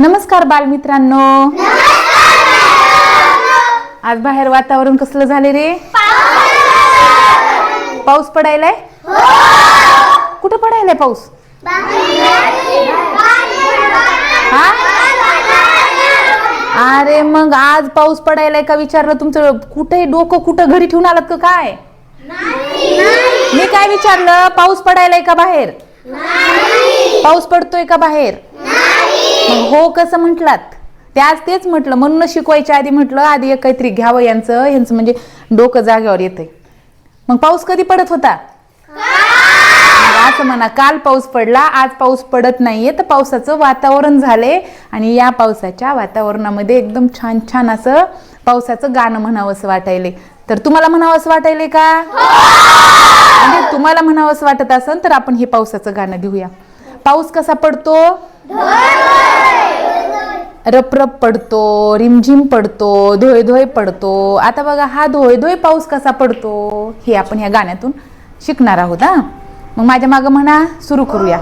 नमस्कार बालमित्रांनो. आज बाहेर वातावरण कसलं झाले रे? पाऊस पडायलाय? कुठं पडायलाय पाऊस? हा? अरे मग आज पाऊस पडायलाय का विचारलं तुमचं? कुठे डोकं कुठं घरी ठेवून आलात का काय? मी काय विचारलं पाऊस पडायलाय का बाहेर? पाऊस पडतोय का बाहेर? हो. कसं म्हटलात? ते आज तेच म्हटलं. म्हणूनच शिकवायच्या आधी म्हटलं आधी एक काहीतरी घ्यावं यांचं. यांचं म्हणजे डोकं जाग्यावर येतंय. मग पाऊस कधी पडत होता? असं म्हणा काल पाऊस पडला आज पाऊस पडत नाहीये तर पावसाचं वातावरण झाले आणि या पावसाच्या वातावरणामध्ये एकदम छान छान असं पावसाचं गाणं म्हणावं असं वाटायले तर तुम्हाला म्हणावं असं वाटायले का? म्हणजे तुम्हाला म्हणावं असं वाटत असेल तर आपण हे पावसाचं गाणं घेऊया. पाऊस कसा पडतो? रपरप पडतो रिमझिम पडतो धोय धोय पडतो. आता बघा हा धोय धोय पाऊस कसा पडतो हे आपण ह्या गाण्यातून शिकणार आहोत हा. मग माझ्या मागं म्हणा सुरू करूया.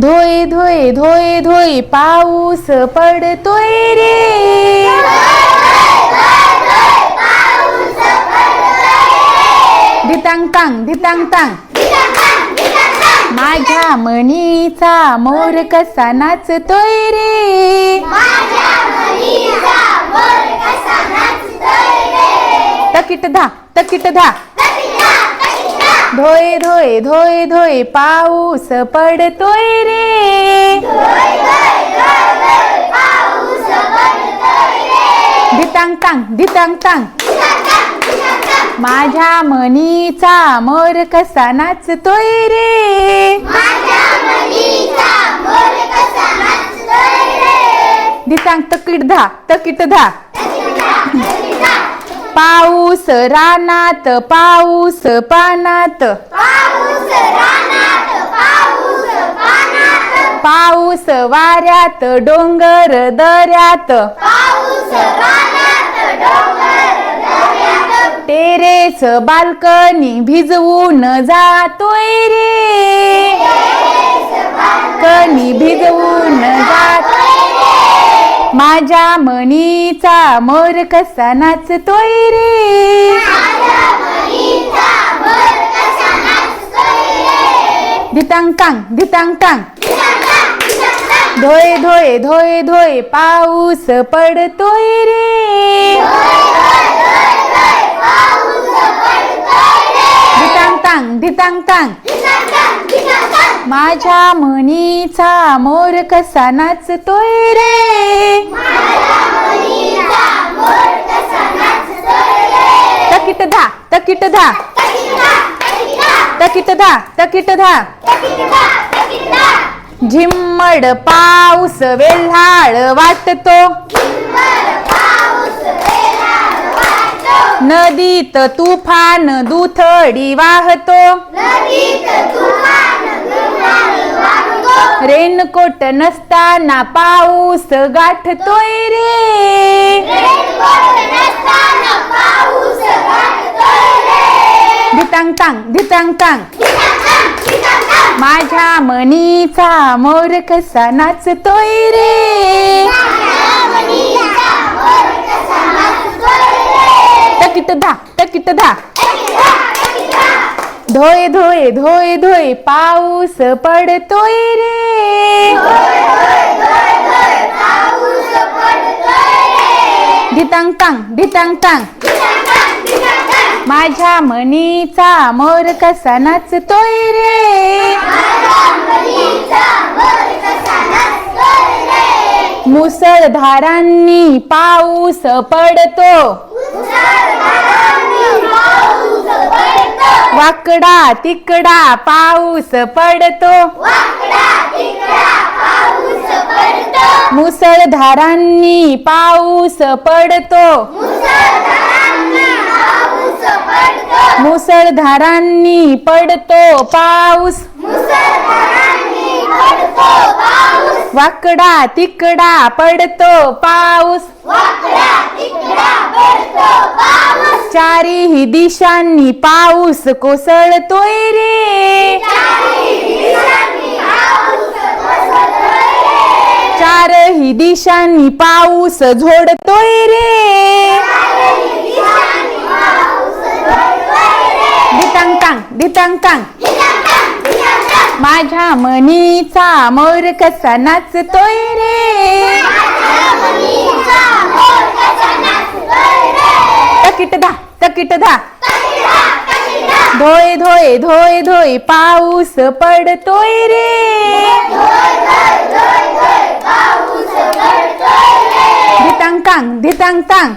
धोय धोय धोय धोय पाऊस पडतोय रे. धितांग तांग धितांग तांग. माझ्या मनीचा मोर कसा नाचतोय रे? तकिट धा तकिट धा. धोय धोय धोय धोय पाऊस पडतोय रे. धितांग तांग धितांग तांग. माझ्या मनीचा मोर कसा नाचतोय रे? धितांग तकीट धा तकीट धा. पाऊस रानात पाऊस पानात. पाऊस वाऱ्यात डोंगर दऱ्यात. टेरेस बाल्कनी भिजवून जातोय रे. कणी भिजवून जात माझ्या मणीचा मोर कसा नाचतोय रे. दितांकांग दितांकांग धोय धोय धोय धोय पाऊस पडतोय रे. धितांग तांग धितांग तांग माझ्या म्हणीचा मोर कसा नाचतोय रे? तकिट धा तकिट धा. तकिट धा तकिट धा. झिम्मड पाऊस वेल्हाळ वाटतो. नदीत तुफान दुथडी वाहतो. रेनकोट नसताना पाऊस गाठतोय रे. धितांग तांग धितांग तांग. माझ्या मनीचा मोर कसा नाचतोय रे तकिट धा तकिट धा धोय धोय धोय धोय पाऊस पडतोय रे. धितांग तांग धितांग तांग माझ्या मनीचा मोर कसा नाचतोय रे. मुसळधारांनी पाऊस पडतो. वाकडा तिकडा पाऊस पडतो. मुसळधारांनी पाऊस पडतो. मुसळधारांनी पडतो. पाऊस. वाकडा तिकडा पडतो पाऊस. चारीही दिशांनी पाऊस कोसळतोय रे. चारही दिशांनी पाऊस झोडतोय रे. दितांग तांग दितांग तांग माझ्या मनीचा मोर कसा नाचतोय रे. तकिट दा तकिट धा. धोय धोय धोय धोय पाऊस पडतोय रे. धितांकांग धितांकांग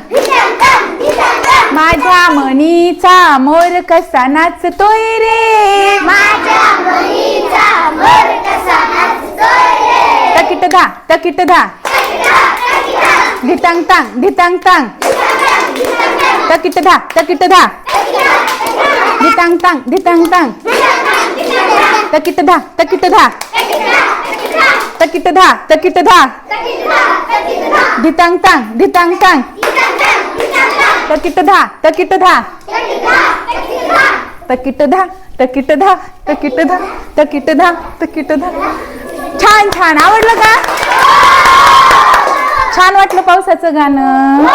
माझ्या मनीचा मोर कसा नाचतोय रे. तकिट धा तकिट धा. धितांग तांग धितांग तांग. तकिट धा तकिट धा दितांग तांग धितांग तांग तकिट धा तकिट धा तकिट धा तकिट धा दितांग तांग दितांग तांग तकिट धा तकिट धा तकिट धा तकिट धा तकिट धा तकिट धा तकिट धा छान छान. आवडलं का? छान वाटलं पावसाचं गाणं.